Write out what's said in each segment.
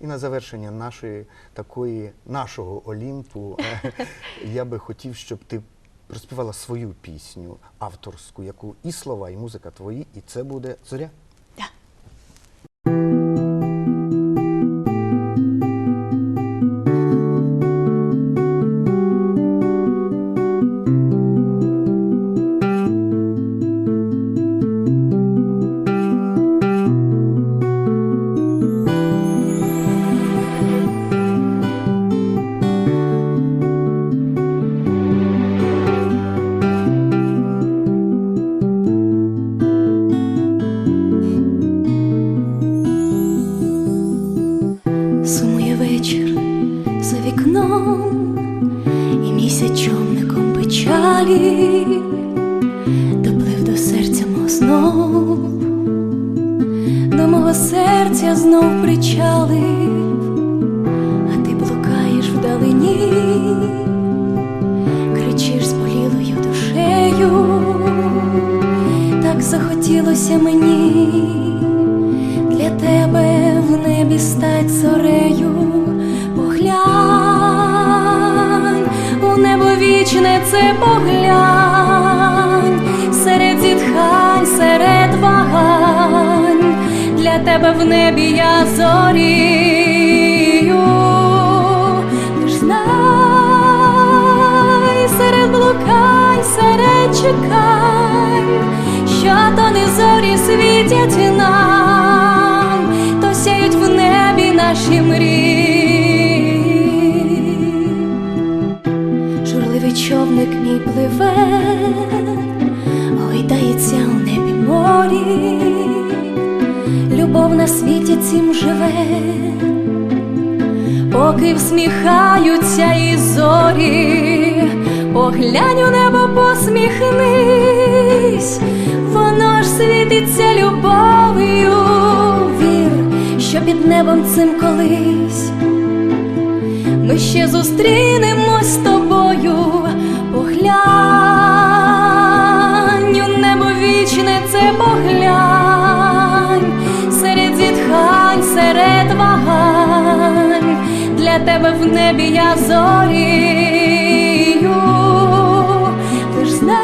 І на завершення нашої такої нашого Олімпу е, я би хотів, щоб ти розпівала свою пісню авторську, яку і слова, і музика твої, і це буде зоря. Да. Місяць човником печалі доплив до серця мого знов, до мого серця знов причалив, а ти блукаєш вдалині, кричиш з болілою душею, так захотілося мені для тебе в небі стать зорею, вічне це поглянь, серед зітхань, серед вагань, для тебе в небі я зорію, серед блукань, серед чекань, що не зорі світять нам, то сяють в небі наші мрії. Пливе, гойдається у небі морі, любов на світі цім живе, поки всміхаються і зорі, поглянь у небо, посміхнись, воно ж світиться любов'ю, вір, що під небом цим колись. Ми ще зустрінемось тебе в небі я зорію, ти ж знай,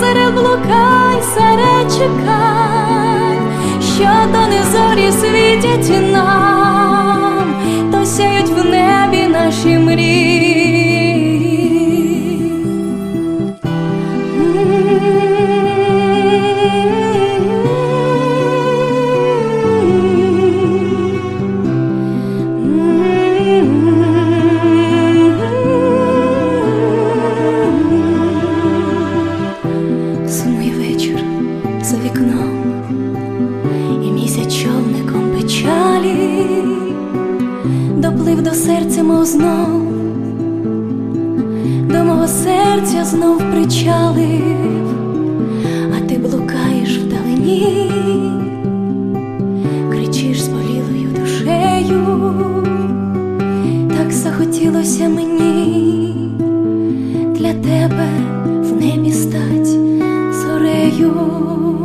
серед блукань, серед чекань, що то не зорі світять нам, то сяють в небі наші мрії. Мого знов, до мого серця знов причалив, а ти блукаєш вдалині, кричиш з болілою душею, так захотілося мені для тебе в небі стать зорею.